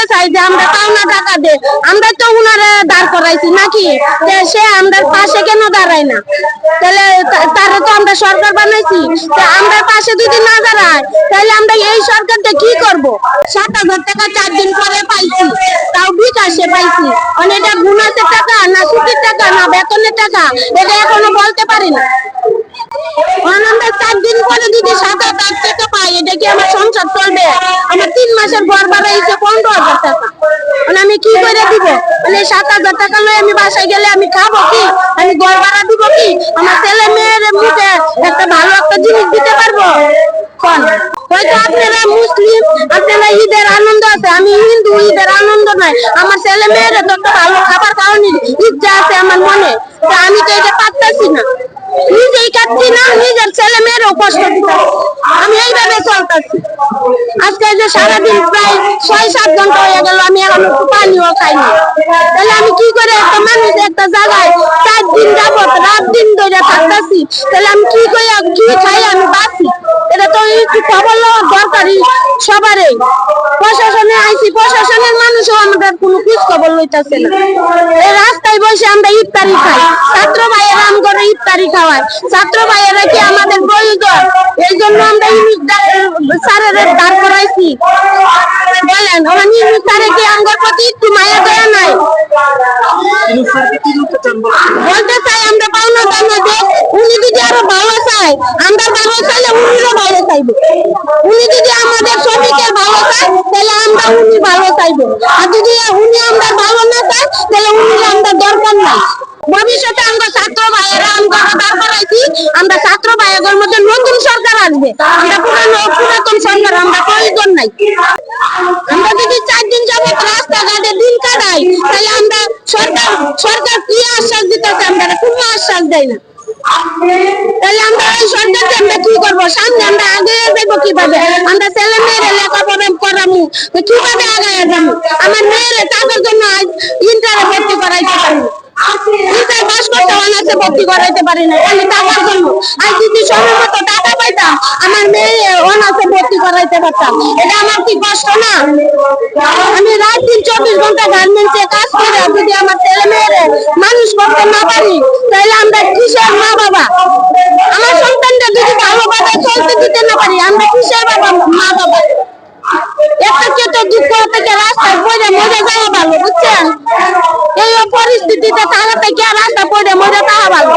বলতে চাই যে আমরা পাওনা টাকা দে, আমরা তো উনারে দাঁড় করাইছি নাকি? সে আমাদের পাশে কেন দাঁড়ায় না? তাহলে তারে তো আমরা সরকার বানাইছি। আমরা পাশে যদি না দাঁড়ায়, তাহলে আমরা এই সরকারটা কি করব? সাত হাজার টাকা চার দিন পরে পাইছি, তাও বিকাশে পাইছি। মানে এটা গুনাসের টাকা, না ছুটির টাকা, না বেতনের টাকা, এটা এখনও বলতে পারি না। আমরা চার দিন পরে যদি সাত হাজার টাকা পাই, এটা কি আমার সংসার চলবে? আমার তিন মাসের ঘর ভাড়া হয়েছে পনেরো হাজার টাকা। মানে আমি কি করে দিব? মানে সাত হাজার টাকা লয়ে আমি বাসায় গেলে আমি খাব কি? আমি ঘর ভাড়া দিব কি? আমার ছেলে মেয়ের মুখে একটা ভালো একটা জিনিস দিতে পারব? হয়তো আপনারা মুসলিম, আপনারা ঈদের আনন্দ আছে। আমি হিন্দু, ঈদের আনন্দ নাই। আমার ছেলে মেয়েরা তো ভালো খাবার খাওয়ানোর ইচ্ছা আছে আমার মনে। আমি তো এটা পারতাছি না। নিজেই কাটছি না, নিজের ছেলে মেয়েরও কষ্ট দিতেছি। আজকে যে সারাদিন প্রায় ছয়, সাত ঘণ্টা হয়ে গেল, আমি এখন একটু পানিও খাইনি। তাহলে আমি কি করে একটা মানুষ একটা জায়গায় চার দিন রাত দিন ধরে থাকতেছি, তাহলে আমি কি করে, কি খাই আমি বাঁচি? এটা তো একটু খবর লওয়ার দরকারই সবারই। প্রশাসনে আইসি প্রশাসনের মানুষও আমাদের কোনো খোঁজ খবর লইতেছে না। রাস্তায় বসে আমরা ইফতারি খাই। ছাত্র ভাইয়েরা আম করে ইফতারি খাওয়ায়। ছাত্র ভাইয়েরা কি আমাদের প্রয়োজন? এই জন্য আমরা ইউনিট স্যারের দাঁড় করাইছি। বলেন আমার ইউনিট স্যারে কি আমার প্রতি একটু মায়া দয়া নাই? বলতে চাই আমরা পাওনা যে উনি যদি আরও ভালো চায় আমরা ভালো চাইলে উনিও ভালো চাইব। উনি যদি আমাদের শ্রমিকের ভালো চায় তাহলে আমরা উনি ভালো চাইব। আর যদি উনি আমরা ভালো না চায় তাহলে উনি আমরা দরকার নাই ভবিষ্যতে আমরা ছাত্র ভাইয়েরা আমরা আমরা ছাত্র ভাইয়ের মধ্যে নতুন সরকার আসবে। আমরা পুরানো পুরাতন সরকার, আমরা প্রয়োজন নাই। আমরা যদি চার দিন যাবত রাস্তাঘাটে দিন কাটাই, তাহলে আমরা সরকার সরকার কি আশ্বাস দিতেছে আমরা? কোনো আশ্বাস দেয় না। তাহলে আমরা ওই সরকারকে আমরা কি করব? সামনে আমরা আগে যাব কীভাবে? আমরা ছেলে মেয়েরা লেখাপড়া করামু, কীভাবে আগে যাব? আমার মেয়েরা টাকার জন্য আজ ইন্টারে ভর্তি করাইতে পারি ইন্টার পাস করতে অনার্সে ভর্তি করাইতে পারি না খালি টাকার জন্য আর যদি সময় টাকা পাইতাম আমার মেয়ে অনার্সে ভর্তি করাইতে পারতাম এটা আমার কি কষ্ট না? আমি রাত দিন চব্বিশ ঘণ্টা গার্মেন্টসে কাজ করে যদি আমার ছেলে মেয়েরে মানুষ করতে না পারি, তাহলে আমরা কিসের মা বাবা? আমার সন্তানটা যদি ভালোভাবে চলতে দিতে না পারি, আমরা কিসের বাবা মা বাবা? কেটে দুঃখ থেকে রাস্তায় পড়ে মরে যাওয়া ভালো, বুঝছেন? এই পরিস্থিতিতে থাকা থেকে রাস্তা পড়ে মরে যাওয়া ভালো।